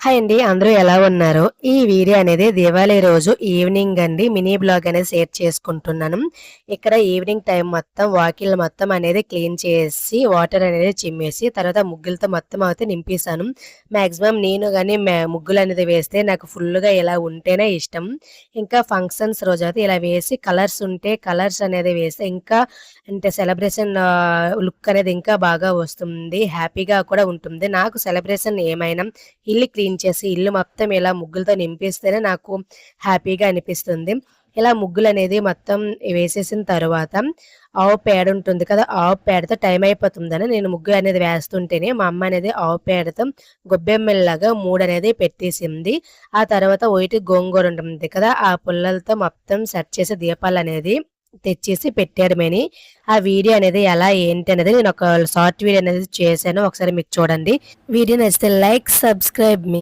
Hi అండి అందరూ ఎలా ఉన్నారు? ఈ వీడియో అనేది దివాళీ రోజు ఈవినింగ్ అండి. మినీ బ్లాగ్ అనేది షేర్ చేసుకుంటున్నాను. ఇక్కడ ఈవినింగ్ టైం మొత్తం వాకిల్ మొత్తం అనేది క్లీన్ చేసి వాటర్ అనేది చిమ్మేసి తర్వాత ముగ్గులతో మొత్తం అయితే నింపేశాను. మాక్సిమం నేను కానీ ముగ్గులు అనేది వేస్తే నాకు ఫుల్గా ఇలా ఉంటేనే ఇష్టం. ఇంకా ఫంక్షన్స్ రోజు అయితే ఇలా వేసి కలర్స్ ఉంటే కలర్స్ అనేది వేస్తే ఇంకా అంటే సెలబ్రేషన్ లుక్ అనేది ఇంకా బాగా వస్తుంది. హ్యాపీగా కూడా ఉంటుంది. నాకు సెలబ్రేషన్ ఏమైనా ఇల్లు క్లీన్ క్లీన్ చేసి ఇల్లు మొత్తం ఇలా ముగ్గులతో నింపిస్తేనే నాకు హ్యాపీగా అనిపిస్తుంది. ఇలా ముగ్గులు అనేది మొత్తం వేసేసిన తర్వాత ఆవు పేడ ఉంటుంది కదా ఆవు పేడతో టైం అయిపోతుందని నేను ముగ్గు అనేది వేస్తుంటేనే మా అమ్మ అనేది ఆవు పేడతో గొబ్బెమ్మల్లాగా మూడు అనేది పెట్టేసింది. ఆ తర్వాత ఒకటి గోంగూర ఉంటుంది కదా ఆ పుల్లలతో మొత్తం సెట్ చేసే దీపాలు అనేది తెచ్చేసి పెట్టారు మేని. ఆ వీడియో అనేది ఎలా ఏంటి అనేది నేను ఒక షార్ట్ వీడియో అనేది చేశాను ఒకసారి మీకు చూడండి. వీడియో నచ్చితే లైక్ సబ్స్క్రైబ్ మీ